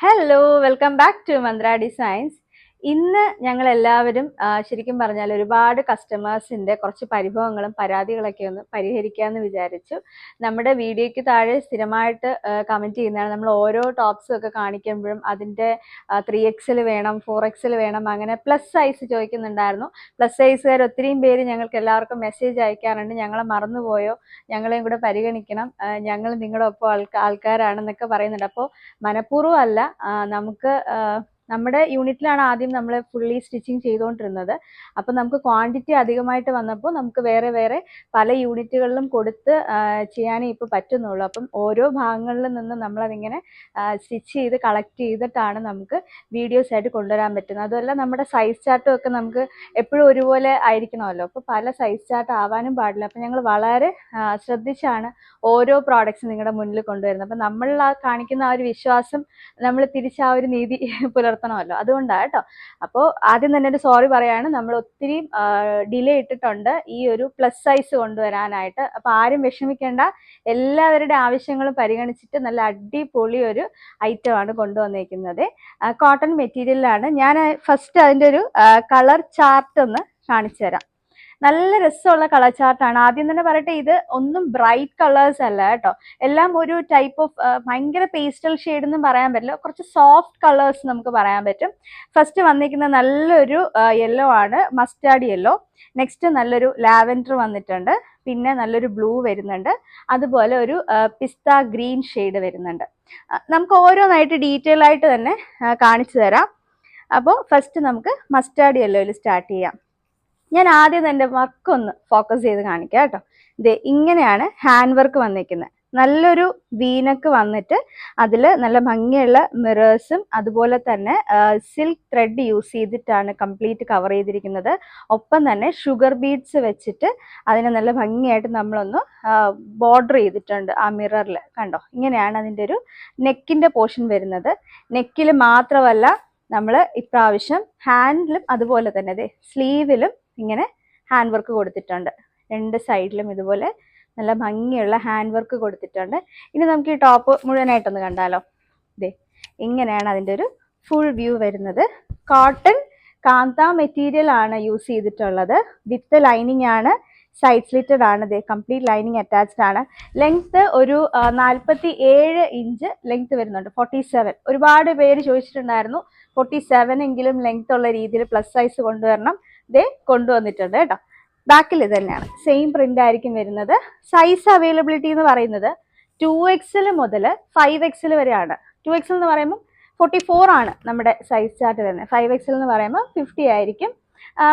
hello welcome back to Mantra designs ഇന്ന് ഞങ്ങൾ എല്ലാവരും ശരിക്കും പറഞ്ഞാൽ ഒരുപാട് കസ്റ്റമേഴ്സിന്റെ കുറച്ച് പരിഭവങ്ങളും പരാതികളൊക്കെ ഒന്ന് പരിഹരിക്കാമെന്ന് വിചാരിച്ചു. നമ്മുടെ വീഡിയോയ്ക്ക് താഴെ സ്ഥിരമായിട്ട് കമന്റ് ചെയ്യുന്നതാണ്. നമ്മൾ ഓരോ ടോപ്സും ഒക്കെ കാണിക്കുമ്പോഴും അതിന്റെ ത്രീ എക്സിൽ വേണം ഫോർ എക്സിൽ വേണം അങ്ങനെ പ്ലസ് സൈസ് ചോദിക്കുന്നുണ്ടായിരുന്നു. പ്ലസ് സൈസുകാർ ഒത്തിരിയും പേര് ഞങ്ങൾക്ക് എല്ലാവർക്കും മെസ്സേജ് അയക്കാറുണ്ട്. ഞങ്ങളെ മറന്നുപോയോ? ഞങ്ങളെയും കൂടെ പരിഗണിക്കണം. ഞങ്ങൾ നിങ്ങളുടെ ഒപ്പം ആൾക്കാ ആൾക്കാരാണെന്നൊക്കെ പറയുന്നുണ്ട്. അപ്പോൾ മനഃപൂർവം അല്ല നമുക്ക് നമ്മുടെ യൂണിറ്റിലാണ് ആദ്യം നമ്മൾ ഫുള്ളി സ്റ്റിച്ചിങ് ചെയ്തുകൊണ്ടിരുന്നത് അപ്പം നമുക്ക് ക്വാണ്ടിറ്റി അധികമായിട്ട് വന്നപ്പോൾ നമുക്ക് വേറെ വേറെ പല യൂണിറ്റുകളിലും കൊടുത്ത് ചെയ്യാനേ ഇപ്പോൾ പറ്റുന്നുള്ളൂ. അപ്പം ഓരോ ഭാഗങ്ങളിൽ നിന്നും നമ്മളതിങ്ങനെ സ്റ്റിച്ച് ചെയ്ത് കളക്ട് ചെയ്തിട്ടാണ് നമുക്ക് വീഡിയോസ് ആയിട്ട് കൊണ്ടുവരാൻ പറ്റുന്നത്. അതുമല്ല നമ്മുടെ സൈസ് ചാർട്ടും ഒക്കെ നമുക്ക് എപ്പോഴും ഒരുപോലെ ആയിരിക്കണമല്ലോ. അപ്പോൾ പല സൈസ് ചാർട്ട് ആവാനും പാടില്ല. അപ്പം ഞങ്ങൾ വളരെ ശ്രദ്ധിച്ചാണ് ഓരോ പ്രോഡക്റ്റ്സ് നിങ്ങളുടെ മുന്നിൽ കൊണ്ടുവരുന്നത്. അപ്പം നമ്മളിൽ ആ കാണിക്കുന്ന ആ ഒരു വിശ്വാസം നമ്മൾ തിരിച്ച് ആ ഒരു നീതി പുലർത്തണമല്ലോ അതുകൊണ്ടാണ് കേട്ടോ. അപ്പോൾ ആദ്യം തന്നെ ഒരു സോറി പറയാണ്. നമ്മൾ ഒത്തിരി ഡിലേ ഇട്ടിട്ടുണ്ട് ഈ ഒരു പ്ലസ് സൈസ് കൊണ്ടുവരാനായിട്ട്. അപ്പോൾ ആരും വിഷമിക്കേണ്ട. എല്ലാവരുടെ ആവശ്യങ്ങളും പരിഗണിച്ചിട്ട് നല്ല അടിപൊളി ഒരു ഐറ്റമാണ് കൊണ്ടുവന്നിരിക്കുന്നത് കോട്ടൺ മെറ്റീരിയലാണ് ഞാൻ ഫസ്റ്റ് അതിന്റെ ഒരു കളർ ചാർട്ട് ഒന്ന് കാണിച്ചു തരാം നല്ല രസമുള്ള കളർ ചാർട്ടാണ് ആദ്യം തന്നെ പറയട്ടെ ഇത് ഒന്നും ബ്രൈറ്റ് കളേഴ്സ് അല്ല കേട്ടോ. എല്ലാം ഒരു ടൈപ്പ് ഓഫ് ഭയങ്കര പേസ്റ്റൽ ഷെയ്ഡ് എന്നും പറയാൻ പറ്റില്ല. കുറച്ച് സോഫ്റ്റ് കളേഴ്സ് നമുക്ക് പറയാൻ പറ്റും. ഫസ്റ്റ് വന്നിരിക്കുന്ന നല്ലൊരു യെല്ലോ ആണ്. മസ്റ്റാർഡ് യെല്ലോ നെക്സ്റ്റ് നല്ലൊരു ലാവൻഡർ വന്നിട്ടുണ്ട്. പിന്നെ നല്ലൊരു ബ്ലൂ വരുന്നുണ്ട്. അതുപോലെ ഒരു പിസ്ത ഗ്രീൻ ഷെയ്ഡ് വരുന്നുണ്ട്. നമുക്ക് ഓരോന്നായിട്ട് ഡീറ്റെയിൽ ആയിട്ട് തന്നെ കാണിച്ചു തരാം. അപ്പോൾ ഫസ്റ്റ് നമുക്ക് മസ്റ്റാർഡ് യെല്ലോയിൽ സ്റ്റാർട്ട് ചെയ്യാം. ഞാൻ ആദ്യം എന്റെ വർക്ക് ഒന്ന് ഫോക്കസ് ചെയ്ത് കാണിക്കാം കേട്ടോ. ഇത് ഇങ്ങനെയാണ് ഹാൻഡ് വർക്ക് വന്നിരിക്കുന്നത് നല്ലൊരു വീനക്ക് വന്നിട്ട് അതിൽ നല്ല ഭംഗിയുള്ള മിറേഴ്സും അതുപോലെ തന്നെ സിൽക്ക് ത്രെഡ് യൂസ് ചെയ്തിട്ടാണ് കംപ്ലീറ്റ് കവർ ചെയ്തിരിക്കുന്നത്. ഒപ്പം തന്നെ ഷുഗർ ബീഡ്സ് വെച്ചിട്ട് അതിനെ നല്ല ഭംഗിയായിട്ട് നമ്മളൊന്ന് ബോർഡർ ചെയ്തിട്ടുണ്ട് ആ മിററിൽ കണ്ടോ? ഇങ്ങനെയാണ് അതിന്റെ ഒരു നെക്കിന്റെ പോർഷൻ വരുന്നത്. നെക്കിൽ മാത്രമല്ല നമ്മൾ ഇപ്രാവശ്യം ഹാൻഡിലും അതുപോലെ തന്നെ അതെ സ്ലീവിലും ഇങ്ങനെ ഹാൻഡ് വർക്ക് കൊടുത്തിട്ടുണ്ട്. രണ്ട് സൈഡിലും ഇതുപോലെ നല്ല ഭംഗിയുള്ള ഹാൻഡ് വർക്ക് കൊടുത്തിട്ടുണ്ട്. ഇനി നമുക്ക് ഈ ടോപ്പ് മുഴുവനായിട്ടൊന്ന് കണ്ടാലോ. ദേ ഇങ്ങനെയാണ് അതിന്റെ ഒരു ഫുൾ വ്യൂ വരുന്നത്. കോട്ടൺ കാന്ത മെറ്റീരിയൽ ആണ് യൂസ് ചെയ്തിട്ടുള്ളത്. വിത്ത് ലൈനിങ് ആണ് സൈഡ് സ്ലിറ്റഡ് ആണ്. ദേ കംപ്ലീറ്റ് ലൈനിങ് അറ്റാച്ച്ഡ് ആണ്. ലെങ്ത് ഒരു നാൽപ്പത്തി ഏഴ് ഇഞ്ച് ലെങ്ത് വരുന്നുണ്ട്. ഫോർട്ടി സെവൻ ഒരുപാട് പേര് ചോദിച്ചിട്ടുണ്ടായിരുന്നു ഫോർട്ടി സെവൻ എങ്കിലും ലെങ്ത് ഉള്ള രീതിയിൽ പ്ലസ് സൈസ് കൊണ്ടുവരണം. ദേ കൊണ്ടുവന്നിട്ടുണ്ട് കേട്ടോ. ബാക്കിൽ ഇത് തന്നെയാണ് സെയിം പ്രിന്റ് ആയിരിക്കും വരുന്നത്. സൈസ് അവൈലബിലിറ്റി എന്ന് പറയുന്നത് ടു എക്സിൽ മുതൽ ഫൈവ് എക്സൽ വരെയാണ്. ടു എക്സൽ എന്ന് പറയുമ്പോൾ ഫോർട്ടി ഫോർ ആണ് നമ്മുടെ സൈസ് ചാർട്ട് വരുന്നത് ഫൈവ് എക്സൽ എന്ന് പറയുമ്പോൾ ഫിഫ്റ്റി ആയിരിക്കും.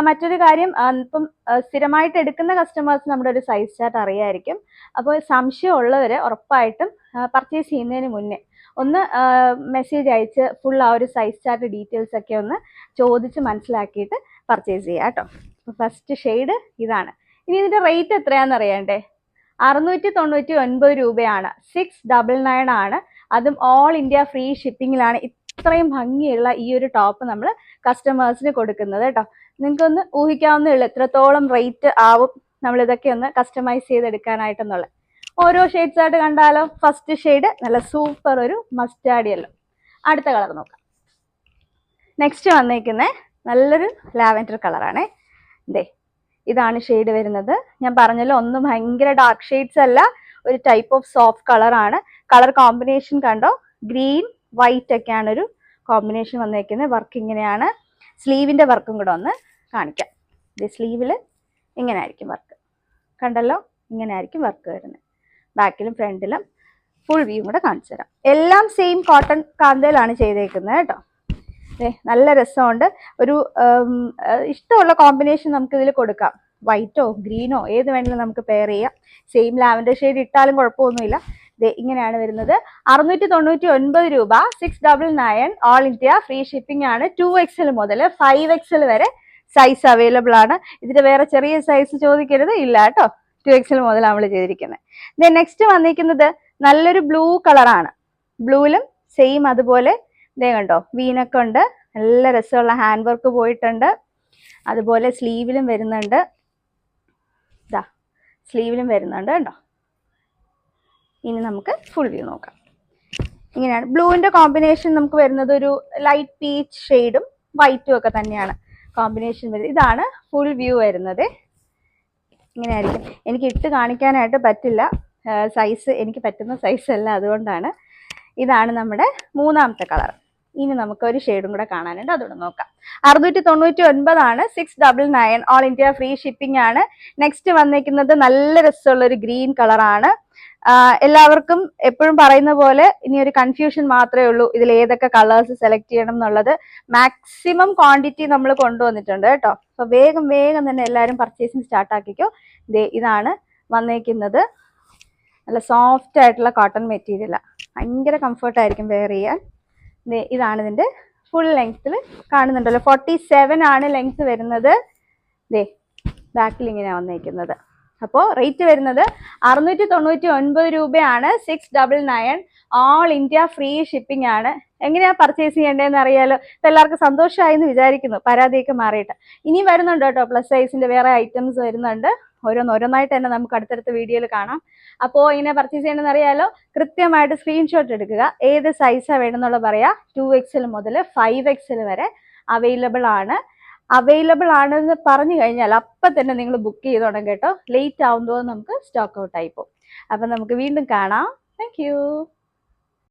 മറ്റൊരു കാര്യം ഇപ്പം സ്ഥിരമായിട്ട് എടുക്കുന്ന കസ്റ്റമേഴ്സ് നമ്മുടെ ഒരു സൈസ് ചാർട്ട് അറിയായിരിക്കും. അപ്പോൾ സംശയമുള്ളവർ ഉറപ്പായിട്ടും പർച്ചേസ് ചെയ്യുന്നതിന് മുന്നേ ഒന്ന് മെസ്സേജ് അയച്ച് ഫുൾ ആ ഒരു സൈസ് ചാർട്ട് ഡീറ്റെയിൽസ് ഒക്കെ ഒന്ന് ചോദിച്ച് മനസ്സിലാക്കിയിട്ട് പർച്ചേസ് ചെയ്യുക കേട്ടോ. ഫസ്റ്റ് ഷെയ്ഡ് ഇതാണ്. ഇനി ഇതിന്റെ റേറ്റ് എത്രയാണെന്ന് അറിയണ്ടേ? അറുന്നൂറ്റി തൊണ്ണൂറ്റി ഒൻപത് രൂപയാണ്. സിക്സ് ഡബിൾ നയൻ ആണ്. അതും ഓൾ ഇന്ത്യ ഫ്രീ ഷിപ്പിങ്ങിലാണ് ഇത്രയും ഭംഗിയുള്ള ഈ ഒരു ടോപ്പ് നമ്മൾ കസ്റ്റമേഴ്സിന് കൊടുക്കുന്നത് കേട്ടോ. നിങ്ങൾക്കൊന്ന് ഊഹിക്കാവുന്നേ ഉള്ളൂ. എത്രത്തോളം റേറ്റ് ആവും? നമ്മൾ ഇതൊക്കെ ഒന്ന് കസ്റ്റമൈസ് ചെയ്തെടുക്കാനായിട്ടെന്നുള്ളത്. ഓരോ ഷെയ്ഡ്സ് ആയിട്ട് കണ്ടാലോ? ഫസ്റ്റ് ഷെയ്ഡ് നല്ല സൂപ്പർ ഒരു മസ്റ്റാർഡ് യെല്ലോ അടുത്ത കളർ നോക്കാം. നെക്സ്റ്റ് വന്നേക്കുന്നത് നല്ലൊരു ലാവൻഡർ കളറാണേ ദേ ഇതാണ് ഷെയ്ഡ് വരുന്നത്. ഞാൻ പറഞ്ഞല്ലോ ഒന്നും ഭയങ്കര ഡാർക്ക് ഷെയ്ഡ്സ് അല്ല ഒരു ടൈപ്പ് ഓഫ് സോഫ്റ്റ് കളറാണ് കളർ കോമ്പിനേഷൻ കണ്ടോ? ഗ്രീൻ വൈറ്റ് ഒക്കെയാണ് ഒരു കോമ്പിനേഷൻ വന്നേക്കുന്നത് വർക്ക് ഇങ്ങനെയാണ്. സ്ലീവിന്റെ വർക്കും കൂടെ ഒന്ന് കാണിക്കാം. ഇത് സ്ലീവിൽ ഇങ്ങനെ ആയിരിക്കും വർക്ക് കണ്ടല്ലോ? ഇങ്ങനെ ആയിരിക്കും വർക്ക് വരുന്നത്. ബാക്കിലും ഫ്രണ്ടിലും ഫുൾ വ്യൂ കൂടെ കാണിച്ചു തരാം. എല്ലാം സെയിം കോട്ടൺ കാന്തയിലാണ് ചെയ്തേക്കുന്നത് കേട്ടോ. നല്ല രസമുണ്ട്. ഒരു ഇഷ്ടമുള്ള കോമ്പിനേഷൻ നമുക്ക് ഇതിൽ കൊടുക്കാം വൈറ്റോ ഗ്രീനോ ഏത് വേണമെങ്കിലും നമുക്ക് പെയർ ചെയ്യാം. സെയിം ലാവൻഡർ ഷെയ്ഡ് ഇട്ടാലും കുഴപ്പമൊന്നുമില്ല. ഇങ്ങനെയാണ് വരുന്നത്. അറുന്നൂറ്റി തൊണ്ണൂറ്റി ഒൻപത് രൂപ six double nine all India free shipping ആണ് ടു എക്സൽ മുതൽ ഫൈവ് എക്സൽ വരെ സൈസ് അവൈലബിൾ ആണ്. ഇതിന്റെ വേറെ ചെറിയ സൈസ് ചോദിക്കരുത് ഇല്ല കേട്ടോ. ടു എക്സൽ മുതൽ നമ്മൾ ചെയ്തിരിക്കുന്നത് ദെൻ നെക്സ്റ്റ് വന്നിരിക്കുന്നത് നല്ലൊരു ബ്ലൂ കളറാണ് ബ്ലൂവിലും സെയിം അതുപോലെ ഇതേ കണ്ടോ വീനൊക്കെ ഉണ്ട്. നല്ല രസമുള്ള ഹാൻഡ് വർക്ക് പോയിട്ടുണ്ട്. അതുപോലെ സ്ലീവിലും വരുന്നുണ്ട്. ഇതാ സ്ലീവിലും വരുന്നുണ്ട് കണ്ടോ. ഇനി നമുക്ക് ഫുൾ വ്യൂ നോക്കാം. ഇങ്ങനെയാണ്. ബ്ലൂവിന്റെ കോമ്പിനേഷൻ നമുക്ക് വരുന്നത് ഒരു ലൈറ്റ് പീച്ച് ഷെയ്ഡും വൈറ്റും ഒക്കെ തന്നെയാണ്. കോമ്പിനേഷൻ വരുന്നത്. ഇതാണ് ഫുൾ വ്യൂ വരുന്നത്. ഇങ്ങനെ ആയിരിക്കും എനിക്ക് ഇട്ട് കാണിക്കാനായിട്ട് പറ്റില്ല. സൈസ് എനിക്ക് പറ്റുന്ന സൈസ് അല്ല അതുകൊണ്ടാണ്. ഇതാണ് നമ്മുടെ മൂന്നാമത്തെ കളർ ഇനി നമുക്ക് ഒരു ഷെയ്ഡും കൂടെ കാണാനുണ്ട്. അതുകൂടെ നോക്കാം. അറുന്നൂറ്റി തൊണ്ണൂറ്റി ഒൻപതാണ് six double nine all India free shipping ആണ്. നെക്സ്റ്റ് വന്നിരിക്കുന്നത് നല്ല രസമുള്ള ഒരു ഗ്രീൻ കളറാണ് എല്ലാവർക്കും എപ്പോഴും പറയുന്ന പോലെ ഇനി ഒരു കൺഫ്യൂഷൻ മാത്രമേ ഉള്ളൂ ഇതിൽ ഏതൊക്കെ കളേഴ്സ് സെലക്ട് ചെയ്യണം എന്നുള്ളത്. മാക്സിമം ക്വാണ്ടിറ്റി നമ്മൾ കൊണ്ടുവന്നിട്ടുണ്ട് കേട്ടോ. അപ്പൊ വേഗം വേഗം തന്നെ എല്ലാവരും പർച്ചേസിങ് സ്റ്റാർട്ട് ആക്കിക്കോ. ദേ ഇതാണ് വന്നേക്കുന്നത്. നല്ല സോഫ്റ്റ് ആയിട്ടുള്ള കോട്ടൺ മെറ്റീരിയലാണ് ഭയങ്കര കംഫർട്ടായിരിക്കും വെയർ ചെയ്യാൻ. ദേ ഇതാണ് ഇതിന്റെ ഫുൾ ലെങ്ത്തിൽ കാണുന്നുണ്ടല്ലോ. ഫോർട്ടി സെവൻ ആണ് ലെങ്ത് വരുന്നത്. ദേ ബാക്കിൽ ഇങ്ങനെ വന്നേക്കുന്നത്. അപ്പോൾ റേറ്റ് വരുന്നത് അറുന്നൂറ്റി തൊണ്ണൂറ്റി ഒൻപത് രൂപയാണ്. Six double nine all India free shipping ആണ്. എങ്ങനെയാ പർച്ചേസ് ചെയ്യേണ്ടതെന്ന് അറിയാലോ. ഇപ്പം എല്ലാവർക്കും സന്തോഷമായി എന്ന് വിചാരിക്കുന്നു. പരാതിയൊക്കെ മാറിയിട്ട്. ഇനി വരുന്നുണ്ട് കേട്ടോ. പ്ലസ് സൈസിന്റെ വേറെ ഐറ്റംസ് വരുന്നുണ്ട്. ഓരോന്ന് ഓരോന്നായിട്ട് തന്നെ നമുക്ക് അടുത്തടുത്ത വീഡിയോയിൽ കാണാം. അപ്പോൾ ഇങ്ങനെ പർച്ചേസ് ചെയ്യണമെന്ന് അറിയാലോ കൃത്യമായിട്ട് സ്ക്രീൻഷോട്ട് എടുക്കുക. ഏത് സൈസാണ് വേണമെന്നുള്ള പറയാ. ടു എക്സിൽ മുതൽ ഫൈവ് എക്സിൽ വരെ അവൈലബിൾ ആണ്. അവൈലബിൾ ആണെന്ന് പറഞ്ഞു കഴിഞ്ഞാൽ അപ്പം തന്നെ നിങ്ങൾ ബുക്ക് ചെയ്തോണം കേട്ടോ. ലേറ്റ് ആവുമ്പോൾ നമുക്ക് സ്റ്റോക്ക് ഔട്ട് ആയി പോകും. അപ്പം നമുക്ക് വീണ്ടും കാണാം. താങ്ക്